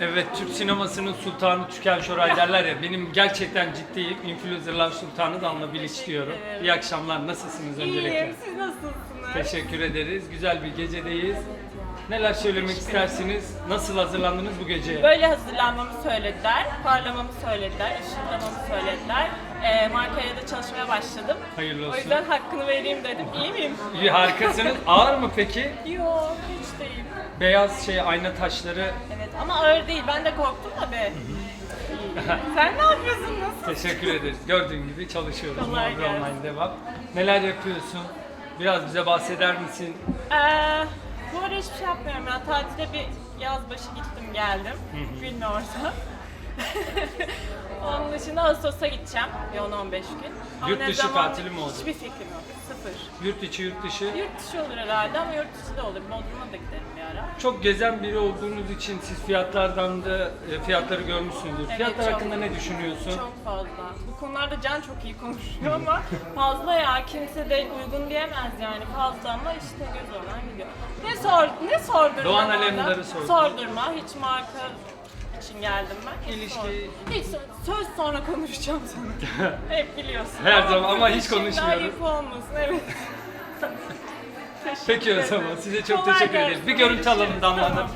Evet, Türk sinemasının sultanı Türkan Şoray derler ya, benim gerçekten ciddiyim. Influencerlar sultanı Damla Bilic diyorum. ederim. İyi akşamlar, nasılsınız öncelikle? İyiyim, siz nasılsınız? Teşekkür ederiz, güzel bir gecedeyiz. Neler söylemek istersiniz? Nasıl hazırlandınız bu geceye? Böyle hazırlanmamı söylediler, parlamamı söylediler, ışınlamamı söylediler. Ee, markaya da çalışmaya başladım. Hayırlı O olsun. yüzden hakkını vereyim dedim. İyi miyim? İyi, harikasınız. Ağır mı peki? Yok, hiç değil. Beyaz şey ayna taşları. Evet ama ağır değil. Ben de korktum da be. Sen ne yapıyorsun? Nasıl? Teşekkür ederiz. Gördüğün gibi çalışıyoruz. Kolay Muhabir gelsin. Online devam. Neler yapıyorsun? Biraz bize bahseder misin? Ee, bu ara hiçbir şey yapmıyorum. Ben tatile bir yaz başı gittim geldim. Orada. Onun dışında Ağustos'a gideceğim. Bir 10-15 gün. Ama Yurt ne dışı zaman- tatili mi oldu? Hiçbir fikrim yok. Sıfır. Yurt içi, yurt dışı. Yurt dışı olur herhalde ama yurt dışı da olur. Bodrum'a da giderim bir ara. Çok gezen biri olduğunuz için siz fiyatlardan da e, fiyatları görmüşsünüzdür. Evet, Fiyatlar çok. hakkında ne düşünüyorsun? Çok fazla. Bu konularda Can çok iyi konuşuyor ama fazla ya. Kimse de uygun diyemez yani. Fazla ama işte göz olan gidiyor. Ne sor ne sordurma Doğan bana? Alemdar'ı sordum. Sordurma. Hiç marka için geldim ben. Hiç İlişki- sor- Hiç sor- söz sonra konuşacağım sana. Hep biliyorsun. Her zaman ama hiç şimdi konuşmuyoruz. ayıp olmasın evet. Teşekkür Peki o ederim. zaman size çok Kolay teşekkür gelsin. Bir görüntü alalım. Damla Tamam. Hanım.